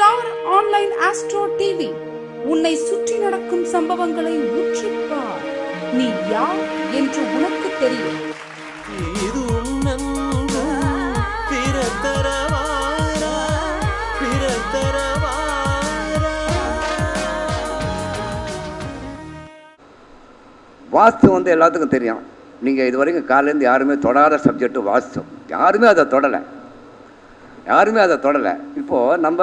Star online astro TV. உன்னை சுற்றி நடக்கும் சம்பவங்களை உற்றுப்பார் நீ யார் என்று உனக்கு தெரியும். இது உன்னன்பு பிறத்தரவாரா பிறத்தரவாரா. வாஸ்து வந்து எல்லாத்துக்கும் தெரியும். நீங்கள் இது வரைக்கும் காலையிலேருந்து யாருமே தொடாத சப்ஜெக்ட்டு வாஸ்து. யாருமே அதை தொடலை. யாருமே அதை தொடலை. இப்போது நம்ம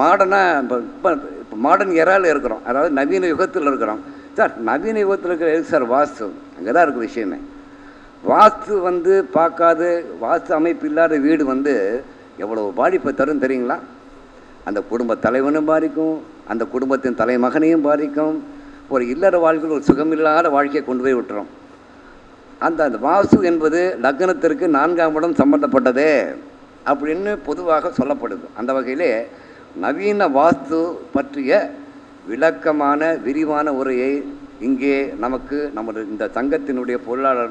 மாடர்னாக இப்போ இப்போ இப்போ மாடர்ன் எரால இருக்கிறோம். அதாவது நவீன யுகத்தில் இருக்கிறோம். சார் நவீன யுகத்தில் இருக்கிற எதுக்கு சார் வாஸ்து? அங்கே தான் இருக்குது விஷயமே. வாஸ்து வந்து பார்க்காத வாஸ்து அமைப்பு இல்லாத வீடு வந்து எவ்வளோ பாதிப்பை தரும் தெரியுங்களா? அந்த குடும்ப தலைவனும் பாதிக்கும் அந்த குடும்பத்தின் தலைமகனையும் பாதிக்கும். ஒரு இல்லற வாழ்க்கையில் ஒரு சுகமில்லாத வாழ்க்கையை கொண்டு போய் விட்டுரும் அந்த அந்த வாசு என்பது லக்னத்திற்கு நான்காம் இடம் சம்பந்தப்பட்டதே அப்படின்னு பொதுவாக சொல்லப்படுது. அந்த வகையிலே நவீன வாஸ்து பற்றிய விளக்கமான விரிவான உரையை இங்கே நமக்கு நமது இந்த சங்கத்தினுடைய பொருளாளர்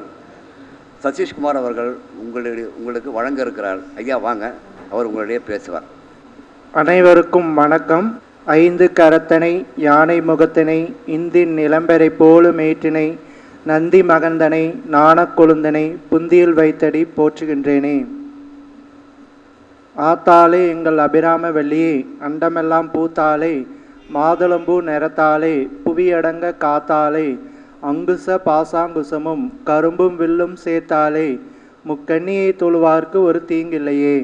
சதீஷ்குமார் அவர்கள் உங்களுடைய உங்களுக்கு வழங்க இருக்கிறார். ஐயா வாங்க. அவர் உங்களிடையே பேசுவார். அனைவருக்கும் வணக்கம். ஐந்து கரத்தனை யானை முகத்தினை இந்தின் நிலம்பரை போலும் ஏற்றினை நந்தி மகந்தனை நாணக் கொழுந்தனை புந்தியில் வைத்தடி போற்றுகின்றேனே. ஆத்தாளே எங்கள் அபிராம வெள்ளியே அண்டமெல்லாம் பூத்தாளே மாதுளம்பூ நிறத்தாளே புவியடங்க காத்தாளே அங்குச பாசாங்குசமும் கரும்பும் வில்லும் சேர்த்தாளே முக்கண்ணியை தொழுவார்க்கு ஒரு தீங்கில்லையே.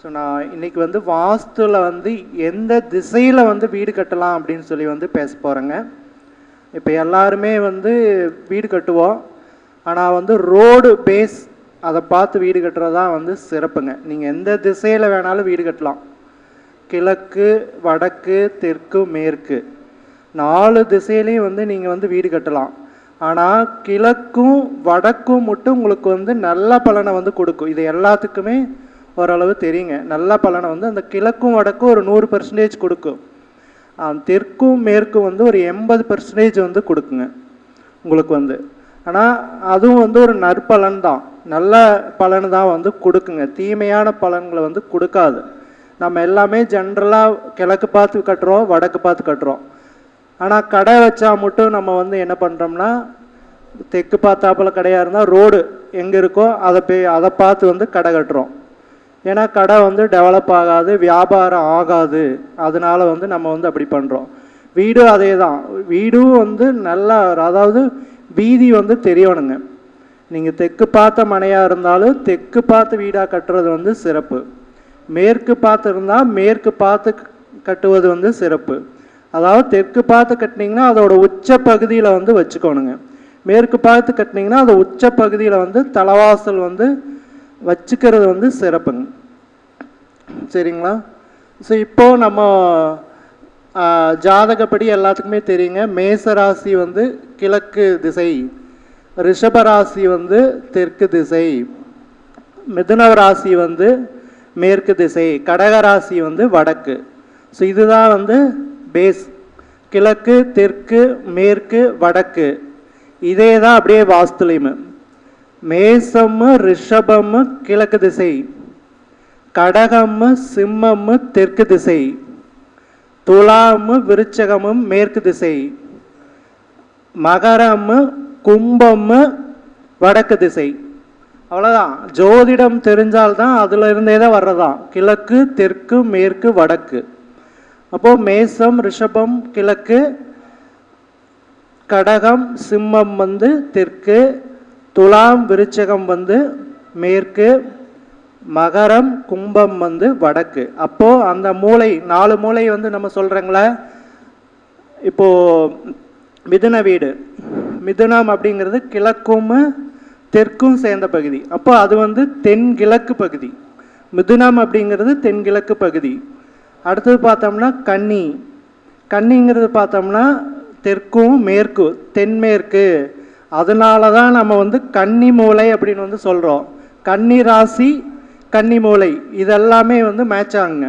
ஸோ நான் இன்னைக்கு வந்து வாஸ்துவில் வந்து எந்த திசையில் வந்து வீடு கட்டலாம் அப்படின்னு சொல்லி வந்து பேச போகிறேங்க இப்போ எல்லாருமே வந்து வீடு கட்டுவோம். ஆனால் வந்து ரோடு பேஸ் அதை பார்த்து வீடு கட்டுறது தான் வந்து சிறப்புங்க. நீங்கள் எந்த திசையில் வேணாலும் வீடு கட்டலாம். கிழக்கு வடக்கு தெற்கு மேற்கு. நாலு திசையிலையும் வந்து நீங்கள் வந்து வீடு கட்டலாம். ஆனால் கிழக்கும் வடக்கும் மட்டும் உங்களுக்கு வந்து நல்ல பலனை வந்து கொடுக்கும். இது எல்லாத்துக்குமே ஓரளவு தெரியுங்க. நல்ல பலனை வந்து அந்த கிழக்கும் வடக்கும் ஒரு நூறு பர்சன்டேஜ் கொடுக்கும். தெற்கும் மேற்கும் வந்து ஒரு எண்பது பர்சன்டேஜ் வந்து கொடுக்குங்க. உங்களுக்கு வந்து. ஆனால் அதுவும் வந்து ஒரு நற்பலன் தான். நல்ல பலன் தான் வந்து கொடுக்குங்க. தீமையான பலன்களை வந்து கொடுக்காது. நம்ம எல்லாமே ஜென்ரலாக கிழக்கு பார்த்து கட்டுறோம் வடக்கு பார்த்து கட்டுறோம். ஆனால் கடை வச்சா மட்டும் நம்ம வந்து என்ன பண்ணுறோம்னா தெற்கு பார்த்தாப்பில் கடையாக இருந்தால் ரோடு எங்கே இருக்கோ அதை போய் அதை பார்த்து வந்து கடை கட்டுறோம். ஏன்னா கடை வந்து டெவலப் ஆகாது வியாபாரம் ஆகாது. அதனால வந்து நம்ம வந்து அப்படி பண்ணுறோம் வீடும் அதே தான் வீடும் வந்து நல்லா அதாவது வீதி வந்து தெரியணுங்க. நீங்கள் தெற்கு பார்த்த மனையாக இருந்தாலும் தெற்கு பார்த்து வீடாக கட்டுறது வந்து சிறப்பு. மேற்கு பார்த்து இருந்தால் மேற்கு பார்த்து கட்டுவது வந்து சிறப்பு. அதாவது தெற்கு பார்த்து கட்டினீங்கன்னா அதோட உச்ச பகுதியில் வந்து வச்சுக்கோணுங்க. மேற்கு பார்த்து கட்டினீங்கன்னா அந்த உச்ச பகுதியில் வந்து தலவாசல் வந்து வச்சுக்கிறது வந்து சிறப்புங்க. சரிங்களா? ஸோ இப்போது நம்ம ஜாதகப்படி எல்லாத்துக்குமே தெரியுங்க. மேச ராசி வந்து கிழக்கு திசை ரிஷப ராசி வந்து தெற்கு திசை மிதுன ராசி வந்து மேற்கு திசை கடக ராசி வந்து வடக்கு. ஸோ இதுதான் வந்து பேஸ் கிழக்கு தெற்கு மேற்கு வடக்கு. இதே தான் அப்படியே வாஸ்துலையும். மேசம்மு ரிஷபம்மு கிழக்கு திசை கடகம்மு சிம்மம்மு தெற்கு திசை. துலாமு விருச்சகமும் மேற்கு திசை. மகரமு கும்பமு வடக்கு திசை. அவ்வளோதான் ஜோதிடம் தெரிஞ்சால்தான் அதில் இருந்தே தான் வர்றதான் கிழக்கு தெற்கு மேற்கு வடக்கு. அப்போது மேசம் ரிஷபம் கிழக்கு கடகம் சிம்மம் வந்து தெற்கு துலாம் விருச்சகம் வந்து மேற்கு மகரம் கும்பம் வந்து வடக்கு. அப்போ அந்த மூளை நாலு மூளை வந்து நம்ம சொல்றோங்களே? இப்போ மிதுன வீடு. மிதுனம் அப்படிங்கிறது கிழக்கும் தெற்கும் சேர்ந்த பகுதி. அப்போ அது வந்து தென்கிழக்கு பகுதி. மிதுனம் அப்படிங்கிறது தென்கிழக்கு பகுதி. அடுத்தது பார்த்தோம்னா கன்னி. கன்னிங்கிறது பார்த்தோம்னா தெற்கும் மேற்கு தென்மேற்கு. அதனால தான் நம்ம வந்து கன்னி மூலை அப்படின்னு வந்து சொல்கிறோம் கன்னி ராசி கன்னி மூலை இதெல்லாமே வந்து மேட்ச் ஆகுங்க.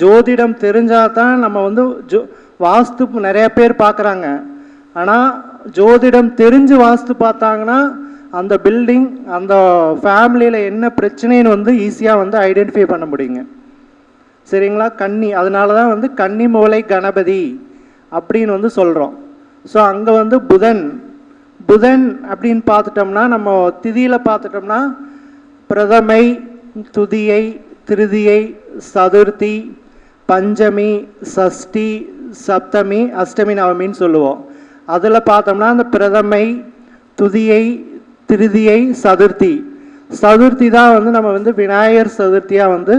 ஜோதிடம் தெரிஞ்சால் தான் நம்ம வந்து ஜோ வாஸ்து நிறைய பேர் பார்க்குறாங்க. ஆனால் ஜோதிடம் தெரிஞ்சு வாஸ்து பார்த்தாங்கன்னா அந்த பில்டிங் அந்த ஃபேமிலியில் என்ன பிரச்சனைன்னு வந்து ஈஸியாக வந்து ஐடென்டிஃபை பண்ண முடியுங்க. சரிங்களா? கன்னி அதனால தான் வந்து கன்னி மூலை கணபதி அப்படின்னு வந்து சொல்கிறோம் ஸோ அங்கே வந்து புதன் புதன் அப்படின்னு பார்த்துட்டோம்னா நம்ம திதியில் பார்த்துட்டோம்னா பிரதமை துதியை திருதியை சதுர்த்தி பஞ்சமி சஷ்டி சப்தமி அஷ்டமி நவமின்னு சொல்லுவோம். அதில் பார்த்தோம்னா அந்த பிரதமை துதியை திருதியை சதுர்த்தி. சதுர்த்தி தான் வந்து நம்ம வந்து விநாயகர் சதுர்த்தியாக வந்து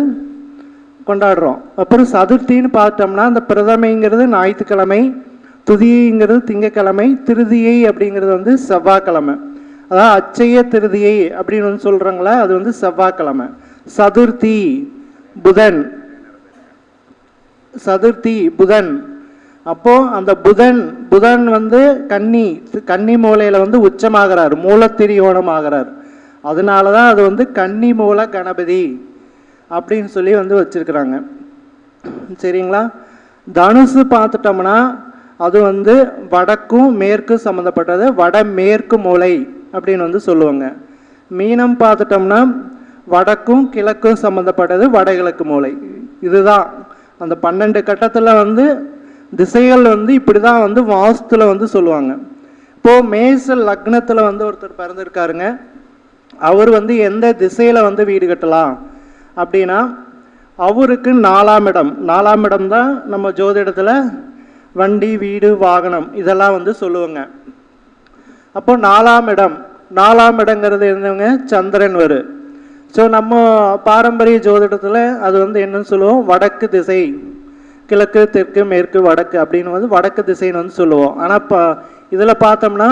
கொண்டாடுறோம். அப்புறம் சதுர்த்தின்னு பார்த்தோம்னா அந்த பிரதமைங்கிறது ஞாயிற்றுக்கிழமை துதியைங்கிறது திங்கக்கிழமை திருதியை அப்படிங்கிறது வந்து செவ்வாய்க்கிழமை. அதாவது அச்சய திருதியை அப்படின்னு வந்து சொல்கிறாங்களா அது வந்து செவ்வாய்க்கிழமை. சதுர்த்தி புதன். சதுர்த்தி புதன். அப்போது அந்த புதன் புதன் வந்து கன்னி கன்னி மூலையில் வந்து உச்சமாகிறார் மூலத்திரியோணம் ஆகிறார் அதனால தான் அது வந்து கன்னி மூல கணபதி அப்படின்னு சொல்லி வந்து வச்சுருக்குறாங்க. சரிங்களா? தனுசு பார்த்துட்டோம்னா அது வந்து வடக்கும் மேற்கும் சம்மந்தப்பட்டது வடமேற்கு மூலை. அப்படின்னு வந்து சொல்லுவாங்க. மீனம் பார்த்துட்டோம்னா வடக்கும் கிழக்கும் சம்மந்தப்பட்டது வடகிழக்கு மூலை. இதுதான். அந்த பன்னெண்டு கட்டத்தில் வந்து திசைகள் வந்து இப்படி தான் வந்து வாஸ்துல வந்து சொல்லுவாங்க. இப்போது மேச லக்னத்தில் வந்து ஒருத்தர் பிறந்திருக்காருங்க. அவர் வந்து எந்த திசையில் வந்து வீடு கட்டலாம்? அப்படின்னா அவருக்கு நாலாம் இடம். நாலாம் இடம் தான் நம்ம ஜோதிடத்தில் வண்டி வீடு வாகனம் இதெல்லாம் வந்து சொல்லுவாங்க. அப்போ நாலாம் இடம். நாலாம் இடங்கிறது என்னங்க? சந்திரன் வரு. ஸோ நம்ம பாரம்பரிய ஜோதிடத்தில் அது வந்து என்னன்னு சொல்லுவோம்? வடக்கு திசை. கிழக்கு தெற்கு மேற்கு வடக்கு அப்படின்னு வந்து வடக்கு திசைன்னு வந்து சொல்லுவோம். ஆனால் இப்போ இதில் பார்த்தோம்னா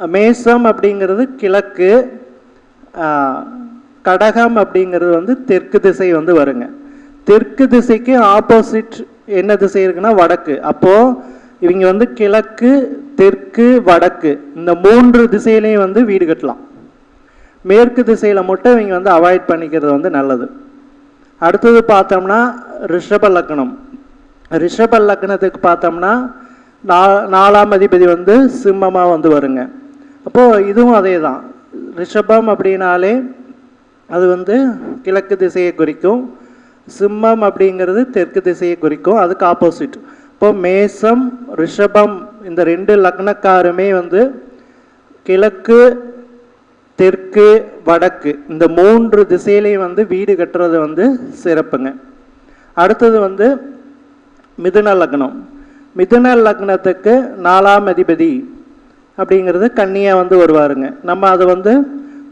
மேசம் அப்படிங்கிறது கிழக்கு கடகம் அப்படிங்கிறது வந்து தெற்கு திசை வந்து வருங்க. தெற்கு திசைக்கு ஆப்போசிட் என்ன திசை இருக்குன்னா வடக்கு. அப்போது இவங்க வந்து கிழக்கு தெற்கு வடக்கு. இந்த மூன்று திசையிலையும் வந்து வீடு கட்டலாம். மேற்கு திசையில் மட்டும் இவங்க வந்து அவாய்ட் பண்ணிக்கிறது வந்து நல்லது. அடுத்தது பார்த்தோம்னா ரிஷப லக்னம். ரிஷப லக்னத்துக்கு பார்த்தோம்னா நா நாலாம் அதிபதி வந்து சிம்மமாக வந்து வருங்க. அப்போது இதுவும் அதே தான் ரிஷபம் அப்படின்னாலே அது வந்து கிழக்கு திசையை குறிக்கும். சிம்மம் அப்படிங்கிறது தெற்கு திசையை குறிக்கும். அதுக்கு ஆப்போசிட் இப்போ மேசம் ரிஷபம் இந்த ரெண்டு லக்னக்காருமே வந்து கிழக்கு தெற்கு வடக்கு இந்த மூன்று திசையிலையும் வந்து வீடு கட்டுறது வந்து சிறப்புங்க. அடுத்தது வந்து மிதுன லக்னம். மிதுன லக்னத்துக்கு நாலாம் அதிபதி அப்படிங்கிறது கன்னியாக வந்து வருவாருங்க. நம்ம அதை வந்து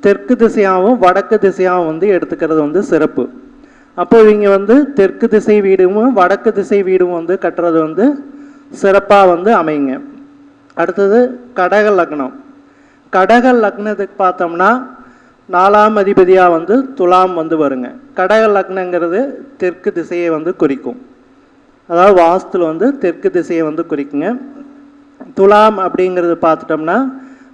தெற்கு திசையாகவும் வடக்கு திசையாகவும் வந்து எடுத்துக்கிறது வந்து சிறப்பு. அப்போ இவங்க வந்து தெற்கு திசை வீடும் வடக்கு திசை வீடும் வந்து கட்டுறது வந்து சிறப்பாக வந்து அமையுங்க. அடுத்தது கடக லக்னம். கடக லக்னத்துக்கு பார்த்தோம்னா நாலாம் அதிபதியாக வந்து துலாம் வந்து வருங்க. கடக லக்னங்கிறது தெற்கு திசையை வந்து குறிக்கும். அதாவது வாஸ்துல வந்து தெற்கு திசையை வந்து குறிக்குங்க. துலாம் அப்படிங்கிறது பார்த்துட்டோம்னா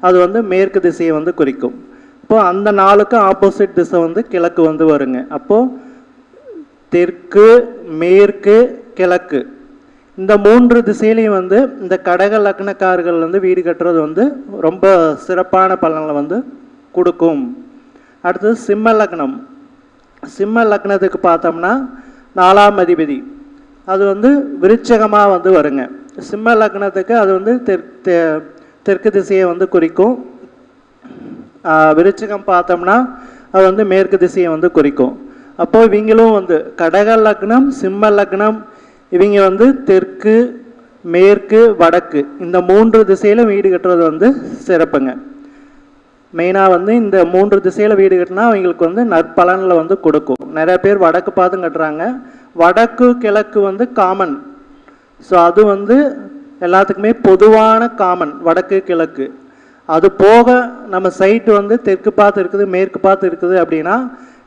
அது வந்து மேற்கு திசையை வந்து குறிக்கும். இப்போ அந்த நாளுக்கும் ஆப்போசிட் திசை வந்து கிழக்கு வந்து வருங்க. அப்போது தெற்கு மேற்கு கிழக்கு. இந்த மூன்று திசையிலையும் வந்து இந்த கடக லக்னக்காரர்கள் வந்து வீடு கட்டுறது வந்து ரொம்ப சிறப்பான பலனை வந்து கொடுக்கும். அடுத்தது சிம்ம லக்னம். சிம்ம லக்னத்துக்கு பார்த்தோம்னா நாலாம் அதிபதி. அது வந்து விருச்சகமாக வந்து வருங்க. சிம்ம லக்னத்துக்கு அது வந்து தெற் தெற்கு திசையை வந்து குறிக்கும். விருச்சகம் பார்த்தோம்னா அது வந்து மேற்கு திசையை வந்து குறிக்கும். அப்போ இவங்களும் வந்து கடக லக்னம் சிம்ம லக்னம் இவங்க வந்து தெற்கு மேற்கு வடக்கு இந்த மூன்று திசையில வீடு கட்டுறது வந்து சிறப்புங்க. மெயினாக வந்து இந்த மூன்று திசையில் வீடு கட்டினா அவங்களுக்கு வந்து நற்பலனில் வந்து கொடுக்கும். நிறைய பேர் வடக்கு பார்த்து கட்டுறாங்க. வடக்கு கிழக்கு வந்து காமன் ஸோ அது வந்து எல்லாத்துக்குமே பொதுவான காமன் வடக்கு கிழக்கு. அது போக நம்ம சைட்டு வந்து தெற்கு பார்த்து இருக்குது மேற்கு பார்த்து இருக்குது அப்படின்னா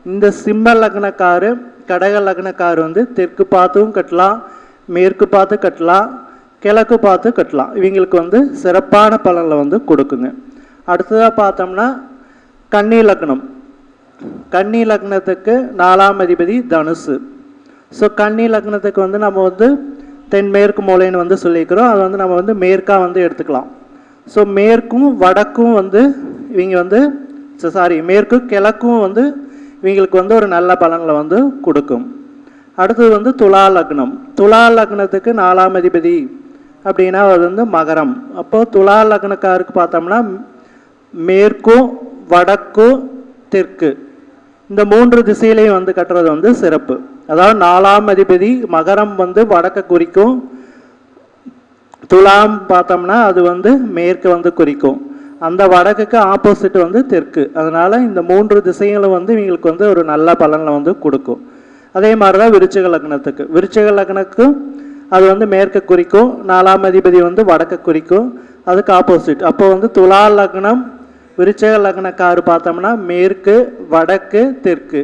இந்த சிம்ம லக்னக்காரு கடக லக்னக்கார் வந்து தெற்கு பார்த்தும் கட்டலாம் மேற்கு பார்த்து கட்டலாம் கிழக்கு பார்த்து கட்டலாம். இவங்களுக்கு வந்து சிறப்பான பலனை வந்து கொடுக்குங்க. அடுத்ததாக பார்த்தோம்னா கன்னி லக்னம். கன்னி லக்னத்துக்கு நாலாம் அதிபதி தனுசு. ஸோ கன்னி லக்னத்துக்கு வந்து நம்ம வந்து தென்மேற்கு மூலைன்னு வந்து சொல்லிக்கிறோம். அது வந்து நம்ம வந்து மேற்காக வந்து எடுத்துக்கலாம். ஸோ மேற்கும் வடக்கும் வந்து இவங்க வந்து சாரி மேற்கும் கிழக்கும் வந்து இவங்களுக்கு வந்து ஒரு நல்ல பலன்களை வந்து கொடுக்கும். அடுத்தது வந்து துலா லக்னம். துலா லக்னத்துக்கு நாலாம் அதிபதி அப்படின்னா அது வந்து மகரம். அப்போது துலா லக்னக்காருக்கு பார்த்தோம்னா மேற்கும் வடக்கும் தெற்கு. இந்த மூன்று திசையிலையும் வந்து கட்டுறது வந்து சிறப்பு. அதாவது நாலாம் அதிபதி மகரம் வந்து வடக்க குறிக்கும். துலாம் பார்த்தோம்னா அது வந்து மேற்கு வந்து குறிக்கும். அந்த வடக்குக்கு ஆப்போசிட் வந்து தெற்கு. அதனால் இந்த மூன்று திசைகளும் வந்து இவங்களுக்கு வந்து ஒரு நல்ல பலனை வந்து கொடுக்கும். அதே மாதிரி தான் விருச்சக லக்னத்துக்கு. விருச்சக லக்னக்கும் அது வந்து மேற்கு குறிக்கும் நாலாம் அதிபதி வந்து வடக்கு குறிக்கும் அதுக்கு ஆப்போசிட் அப்போ வந்து துலா லக்னம் விருச்சக லக்னக்காரு பார்த்தோம்னா மேற்கு வடக்கு தெற்கு.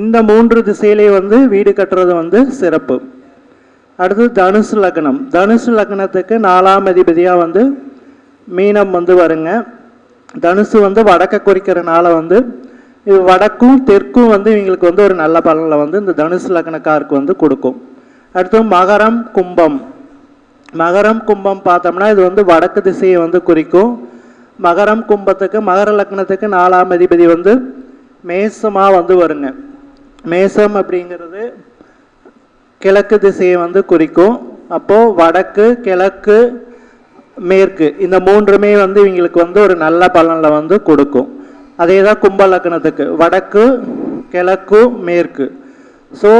இந்த மூன்று திசையிலேயே வந்து வீடு கட்டுறது வந்து சிறப்பு. அடுத்து தனுசு லக்னம். தனுசு லக்னத்துக்கு நாலாம் அதிபதியாக வந்து மீனம் வந்து வருங்க. தனுசு வந்து வடக்க குறிக்கிறனால வந்து வடக்கும் தெற்கும் வந்து இவங்களுக்கு வந்து ஒரு நல்ல பலனை வந்து இந்த தனுசு லக்னக்காருக்கு வந்து கொடுக்கும். அடுத்து மகரம் கும்பம். மகரம் கும்பம் பார்த்தோம்னா இது வந்து வடக்கு திசையை வந்து குறிக்கும். மகரம் கும்பத்துக்கு மகர லக்னத்துக்கு நாலாம் அதிபதி வந்து மேசமாக வந்து வருங்க. மேசம் அப்படிங்கிறது கிழக்கு திசையை வந்து குறிக்கும். அப்போது வடக்கு கிழக்கு மேற்கு. இந்த மூன்றுமே வந்து இவங்களுக்கு வந்து ஒரு நல்ல பலனில் வந்து கொடுக்கும். அதே தான் கும்ப லக்னத்துக்கு. வடக்கு கிழக்கு மேற்கு. ஸோ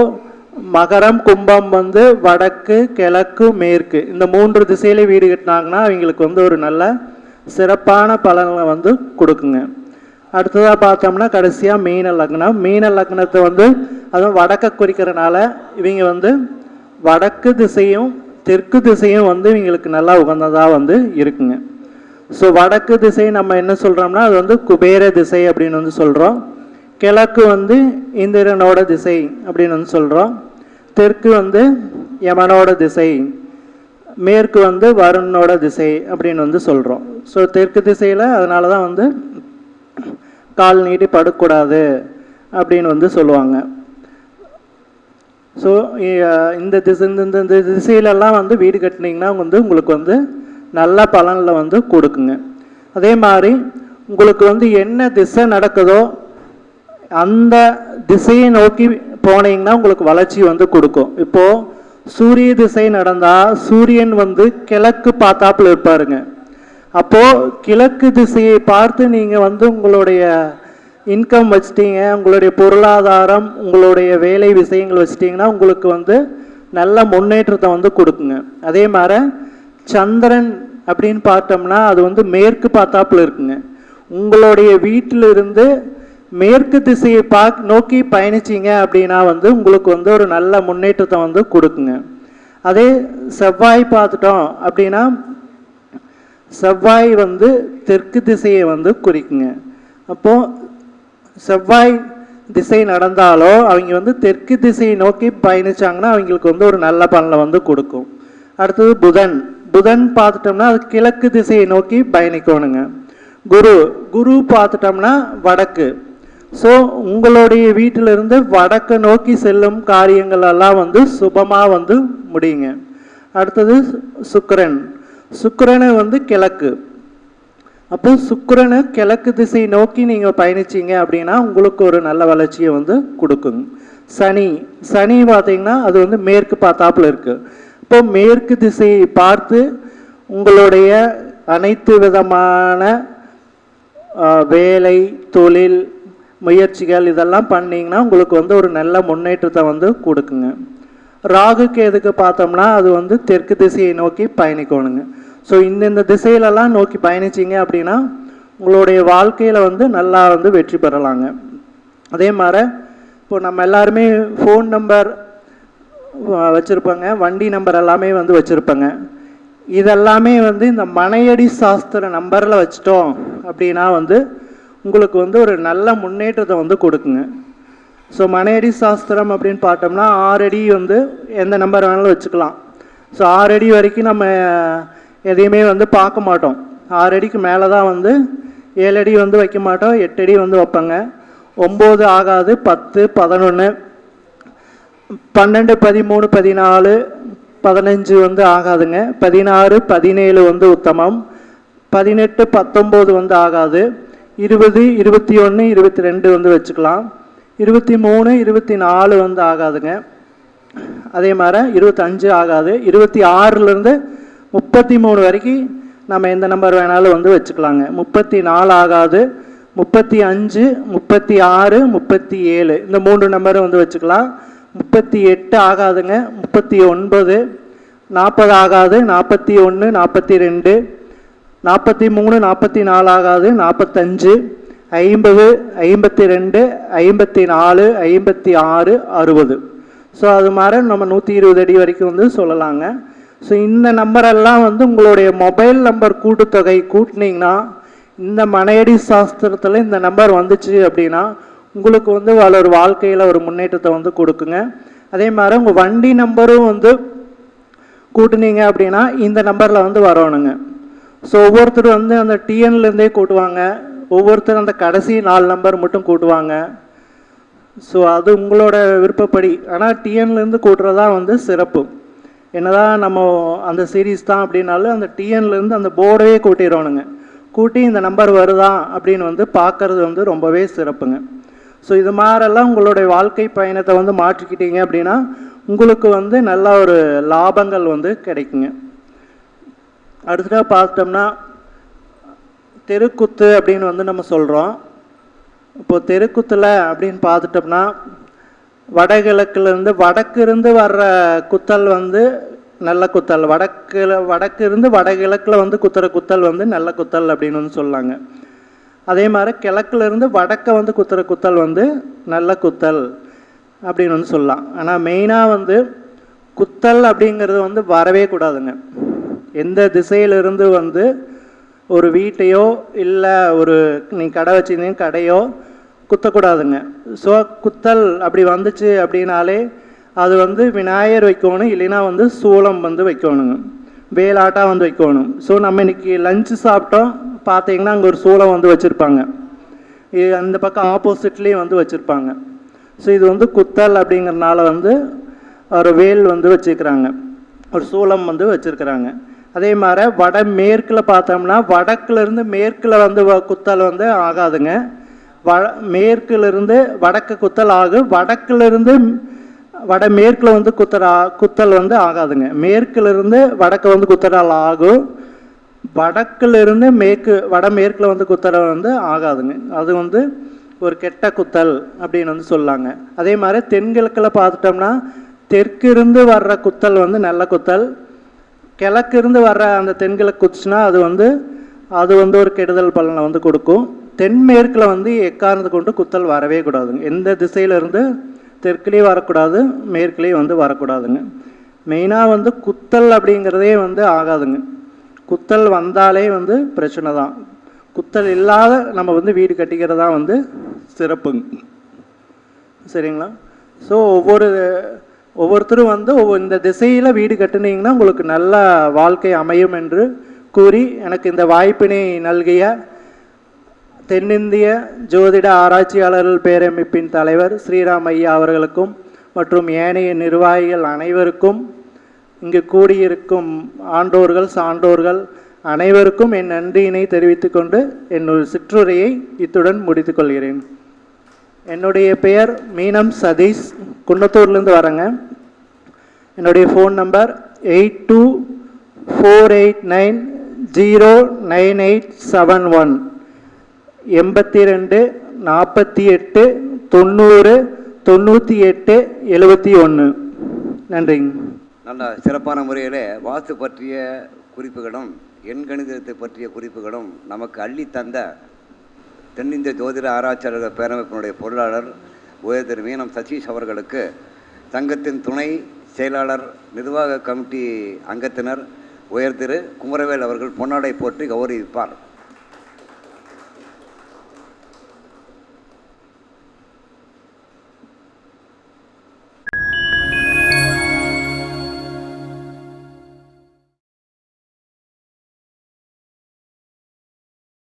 மகரம் கும்பம் வந்து வடக்கு கிழக்கு மேற்கு. இந்த மூன்று திசையில வீடு கட்டினாங்கன்னா அவங்களுக்கு வந்து ஒரு நல்ல சிறப்பான பலனை வந்து கொடுக்குங்க. அடுத்ததாக பார்த்தோம்னா கடைசியாக மீன லக்னம். மீன லக்னத்தை வந்து அதுவும் வடக்க குறிக்கிறனால இவங்க வந்து வடக்கு திசையும் தெற்கு திசையும் வந்து இவங்களுக்கு நல்லா உகந்ததாக வந்து இருக்குங்க. ஸோ வடக்கு திசை நம்ம என்ன சொல்கிறோம்னா அது வந்து குபேர திசை அப்படின்னு வந்து சொல்கிறோம் கிழக்கு வந்து இந்திரனோட திசை அப்படின்னு வந்து சொல்கிறோம் தெற்கு வந்து யமனோட திசை மேற்கு வந்து வருணனோட திசை அப்படின்னு வந்து சொல்கிறோம் ஸோ தெற்கு திசையில் அதனால தான் வந்து கால் நீட்டி படக்கூடாது அப்படின்னு வந்து சொல்லுவாங்க. ஸோ இந்த திசை இந்த இந்த இந்த திசையிலெல்லாம் வந்து வீடு கட்டினீங்கன்னா வந்து உங்களுக்கு வந்து நல்ல பலனில் வந்து கொடுக்குங்க. அதே மாதிரி உங்களுக்கு வந்து என்ன திசை நடக்குதோ அந்த திசையை நோக்கி போனீங்கன்னா உங்களுக்கு வளர்ச்சி வந்து கொடுக்கும். இப்போது சூரிய திசை நடந்தால் சூரியன் வந்து கிழக்கு பார்த்தாப்புல இருப்பாருங்க. அப்போது கிழக்கு திசையை பார்த்து நீங்கள் வந்து உங்களுடைய இன்கம் வச்சிட்டீங்க உங்களுடைய பொருளாதாரம் உங்களுடைய வேலை விஷயங்கள் வச்சிட்டிங்கன்னா உங்களுக்கு வந்து நல்ல முன்னேற்றத்தை வந்து கொடுக்குங்க. அதே மாதிரி சந்திரன் அப்படின்னு பார்த்தோம்னா அது வந்து மேற்கு பார்த்தாப்புல இருக்குங்க. உங்களுடைய வீட்டிலிருந்து மேற்கு திசையை பாக் நோக்கி பயணிச்சீங்க அப்படின்னா வந்து உங்களுக்கு வந்து ஒரு நல்ல முன்னேற்றத்தை வந்து கொடுக்குங்க. அதே செவ்வாய் பார்த்துட்டோம் அப்படின்னா செவ்வாய் வந்து தெற்கு திசையை வந்து குறிக்குங்க. அப்போது செவ்வாய் திசை நடந்தாலோ அவங்க வந்து தெற்கு திசையை நோக்கி பயணிச்சாங்கன்னா அவங்களுக்கு வந்து ஒரு நல்ல பலனை வந்து கொடுக்கும். அடுத்தது புதன். புதன் பார்த்துட்டோம்னா அது கிழக்கு திசையை நோக்கி பயணிக்கணுங்க. குரு. குரு பார்த்துட்டோம்னா வடக்கு. ஸோ உங்களுடைய வீட்டிலிருந்து வடக்கு நோக்கி செல்லும் காரியங்கள் எல்லாம் வந்து சுபமாக வந்து முடியுங்க. அடுத்தது சுக்கரன். சுக்கரனை வந்து கிழக்கு. அப்போ சுக்கரனை கிழக்கு திசை நோக்கி நீங்கள் பயணிச்சீங்க அப்படின்னா உங்களுக்கு ஒரு நல்ல வளர்ச்சியை வந்து கொடுக்குங்க சனி சனி பார்த்தீங்கன்னா அது வந்து மேற்கு பார்த்தாப்புல இருக்கு. இப்போ மேற்கு திசையை பார்த்து உங்களுடைய அனைத்து விதமான வேலை தொழில் முயற்சிகள் இதெல்லாம் பண்ணிங்கன்னா உங்களுக்கு வந்து ஒரு நல்ல முன்னேற்றத்தை வந்து கொடுக்குங்க. ராகுக்கு எதுக்கு பார்த்தோம்னா அது வந்து தெற்கு திசையை நோக்கி பயணிக்கணுங்க. ஸோ இந்தந்த திசையிலலாம் நோக்கி பயணிச்சிங்க அப்படின்னா உங்களுடைய வாழ்க்கையில் வந்து நல்லா வந்து வெற்றி பெறலாங்க. அதே மாதிரி இப்போ நம்ம எல்லாருமே ஃபோன் நம்பர் வச்சுருப்பாங்க. வண்டி நம்பர் எல்லாமே வந்து வச்சுருப்பாங்க. இதெல்லாமே வந்து இந்த மனையடி சாஸ்திர நம்பரில் வச்சிட்டோம் அப்படின்னா வந்து உங்களுக்கு வந்து ஒரு நல்ல முன்னேற்றத்தை வந்து கொடுக்குங்க. ஸோ மனையடி சாஸ்திரம் அப்படின்னு பார்த்தோம்னா ஆறடி வந்து எந்த நம்பர் வேணாலும் வச்சுக்கலாம். ஸோ ஆறடி வரைக்கும் நம்ம எதையுமே வந்து பார்க்க மாட்டோம். ஆறடிக்கு மேலே தான் வந்து ஏழு அடி வந்து வைக்க மாட்டோம். எட்டு அடி வந்து வைப்பாங்க. ஒம்பது ஆகாது பத்து பதினொன்று பன்னெண்டு பதிமூணு பதினாலு பதினஞ்சு வந்து ஆகாதுங்க. பதினாறு பதினேழு வந்து உத்தமம். பதினெட்டு பத்தொம்போது வந்து ஆகாது. இருபது இருபத்தி ஒன்று இருபத்தி ரெண்டு வந்து வச்சுக்கலாம். இருபத்தி மூணு இருபத்தி நாலு வந்து ஆகாதுங்க. அதே மாதிரி இருபத்தஞ்சு ஆகாது. இருபத்தி ஆறுலேருந்து முப்பத்தி மூணு வரைக்கும் நம்ம எந்த நம்பர் வேணாலும் வந்து வச்சுக்கலாங்க. முப்பத்தி நாலு ஆகாது முப்பத்தி அஞ்சு முப்பத்தி ஆறு முப்பத்தி ஏழு இந்த மூன்று நம்பரும் வந்து வச்சுக்கலாம். முப்பத்தி எட்டு ஆகாதுங்க முப்பத்தி ஒன்பது நாற்பது ஆகாது நாற்பத்தி ஒன்று நாற்பத்தி ரெண்டு நாற்பத்தி மூணு நாற்பத்தி நாலு ஆகாது நாற்பத்தஞ்சு ஐம்பது ஐம்பத்தி ரெண்டு ஐம்பத்தி நாலு ஐம்பத்தி ஆறு அறுபது. ஸோ அது மாதிரி நம்ம நூற்றி இருபது அடி வரைக்கும் வந்து சொல்லலாங்க. ஸோ இந்த நம்பரெல்லாம் வந்து உங்களுடைய மொபைல் நம்பர் கூட்டுத்தொகை கூட்டினீங்கன்னா இந்த மனையடி சாஸ்திரத்தில் இந்த நம்பர் வந்துச்சு அப்படின்னா உங்களுக்கு வந்து வள- ஒரு வாழ்க்கையில் ஒரு முன்னேற்றத்தை வந்து கொடுக்குங்க. அதே மாதிரி உங்கள் வண்டி நம்பரும் வந்து கூட்டினீங்க அப்படின்னா இந்த நம்பரில் வந்து வரணுங்க. ஸோ ஒவ்வொருத்தர் வந்து அந்த டிஎன்லேருந்தே கூட்டுவாங்க. ஒவ்வொருத்தர் அந்த கடைசி நாலு நம்பர் மட்டும் கூட்டுவாங்க. ஸோ அது உங்களோட விருப்பப்படி. ஆனால் டிஎன்லேருந்து கூட்டுறதா வந்து சிறப்பு. என்னதான் நம்ம அந்த சீரீஸ் தான் அப்படின்னாலும் அந்த டிஎன்லேருந்து அந்த போர்டவே கூட்டிடணுங்க கூட்டி இந்த நம்பர் வருதா அப்படின்னு வந்து பார்க்கறது வந்து ரொம்பவே சிறப்புங்க. ஸோ இது மாதிரிலாம் உங்களுடைய வாழ்க்கை பயணத்தை வந்து மாற்றிக்கிட்டீங்க அப்படின்னா உங்களுக்கு வந்து நல்ல ஒரு லாபங்கள் வந்து கிடைக்குங்க. அடுத்ததாக பார்த்தோம்னா தெருக்குத்து அப்படின்னு வந்து நம்ம சொல்கிறோம் இப்போது தெருக்குத்தில் அப்படின்னு பார்த்துட்டோம்னா வடகிழக்குலேருந்து வடக்கு இருந்து வர்ற குத்தல் வந்து நல்ல குத்தல். வடக்கில் வடக்கு இருந்து வடகிழக்கில் வந்து குத்துற குத்தல் வந்து நல்ல குத்தல் அப்படின்னு வந்து சொல்லாங்க. அதே மாதிரி கிழக்குலேருந்து வடக்க வந்து குத்துற குத்தல் வந்து நல்ல குத்தல் அப்படின்னு வந்து சொல்லலாம். ஆனால் மெயினாக வந்து குத்தல் அப்படிங்கிறது வந்து வரவே கூடாதுங்க. எந்த திசையிலிருந்து வந்து ஒரு வீட்டையோ இல்லை ஒரு நீ கடை வச்சிருந்தீங்க கடையோ குத்தக்கூடாதுங்க. ஸோ குத்தல் அப்படி வந்துச்சு அப்படின்னாலே அது வந்து விநாயகர் வைக்கணும் இல்லைன்னா வந்து சூளம் வந்து வைக்கணுங்க. வேலாட்டாக வந்து வைக்கணும். ஸோ நம்ம இன்றைக்கி லஞ்சு சாப்பிட்டோம் பார்த்தீங்கன்னா அங்கே ஒரு சூளம் வந்து வச்சுருப்பாங்க. இது அந்த பக்கம் ஆப்போசிட்லேயும் வந்து வச்சுருப்பாங்க. ஸோ இது வந்து குத்தல் அப்படிங்கிறனால வந்து ஒரு வேல் வந்து வச்சுருக்கிறாங்க. ஒரு சூளம் வந்து வச்சுருக்கிறாங்க. அதே மாதிரி வட மேற்கில் பார்த்தோம்னா வடக்குலேருந்து மேற்கில் வந்து வ- குத்தல் வந்து ஆகாதுங்க. வட மேற்கிலிருந்து வடக்கு குத்தல் ஆகும் வடக்குலேருந்து வடமேற்கில் வந்து குத்தல் ஆ- குத்தல் வந்து ஆகாதுங்க. மேற்கிலிருந்து வடக்கு வந்து குத்தல் ஆகும் வடக்குலேருந்து மேற்கு வடமேற்கில் வந்து குத்தல் வந்து ஆகாதுங்க. அது வந்து ஒரு கெட்ட குத்தல் அப்படின்னு வந்து சொல்லாங்க. அதே மாதிரி தென்கிழக்கில் பார்த்துட்டோம்னா தெற்கிருந்து வர்ற குத்தல் வந்து நல்ல குத்தல். கிழக்கிருந்து வர்ற அந்த தென்கிழக்கு குத்துச்சுன்னா அது வந்து அது வந்து ஒரு கெடுதல் பலனை வந்து கொடுக்கும். தென்மேற்கில் வந்து எக்காரணத்து கொண்டு குத்தல் வரவே கூடாதுங்க. எந்த திசையிலேருந்து தெற்குலேயும் வரக்கூடாது மேற்குலேயும் வந்து வரக்கூடாதுங்க. மெயினாக வந்து குத்தல் அப்படிங்கிறதே வந்து ஆகாதுங்க. குத்தல் வந்தாலே வந்து பிரச்சனை தான். குத்தல் இல்லாத நம்ம வந்து வீடு கட்டிக்கிறதா வந்து சிறப்புங்க. சரிங்களா? ஸோ ஒவ்வொரு ஒவ்வொருத்தரும் வந்து ஒவ்வொரு இந்த திசையில் வீடு கட்டுனீங்கன்னா உங்களுக்கு நல்ல வாழ்க்கை அமையும் என்று கூறி எனக்கு இந்த வாய்ப்பினை நல்கிய தென்னிந்திய ஜோதிட ஆராய்ச்சியாளர்கள் பேரமைப்பின் தலைவர் ஸ்ரீராம் ஐயா அவர்களுக்கும் மற்றும் ஏனைய நிர்வாகிகள் அனைவருக்கும் இங்கு கூடியிருக்கும் ஆண்டோர்கள் சான்றோர்கள் அனைவருக்கும் என் நன்றியினை தெரிவித்துக் கொண்டு என்னுடைய சிற்றுரையை இத்துடன் முடித்துக் கொள்கிறேன். என்னுடைய பெயர் மீனம் சதீஷ். குன்னத்தூர்லேருந்து வரேங்க. என்னுடைய phone number eight two four eight nine zero nine eight seven one எண்பத்தி ரெண்டு நாற்பத்தி எட்டு தொண்ணூறு தொண்ணூற்றி எட்டு எழுபத்தி ஒன்று நன்றிங்க நல்ல சிறப்பான முறையில் வாஸ்து பற்றிய குறிப்புகளும் எண்கணிதத்தை பற்றிய குறிப்புகளும் நமக்கு அள்ளி தந்த தென்னிந்திய ஜோதிட ஆராய்ச்சியாளர்கள் பேரமைப்பினுடைய பொருளாளர் உயர் திரு மீனம் சதீஷ் அவர்களுக்கு சங்கத்தின் துணை செயலாளர் நிர்வாக கமிட்டி அங்கத்தினர் உயர் திரு குமரவேல் அவர்கள் பொன்னாடை போற்றி கௌரவிப்பார்.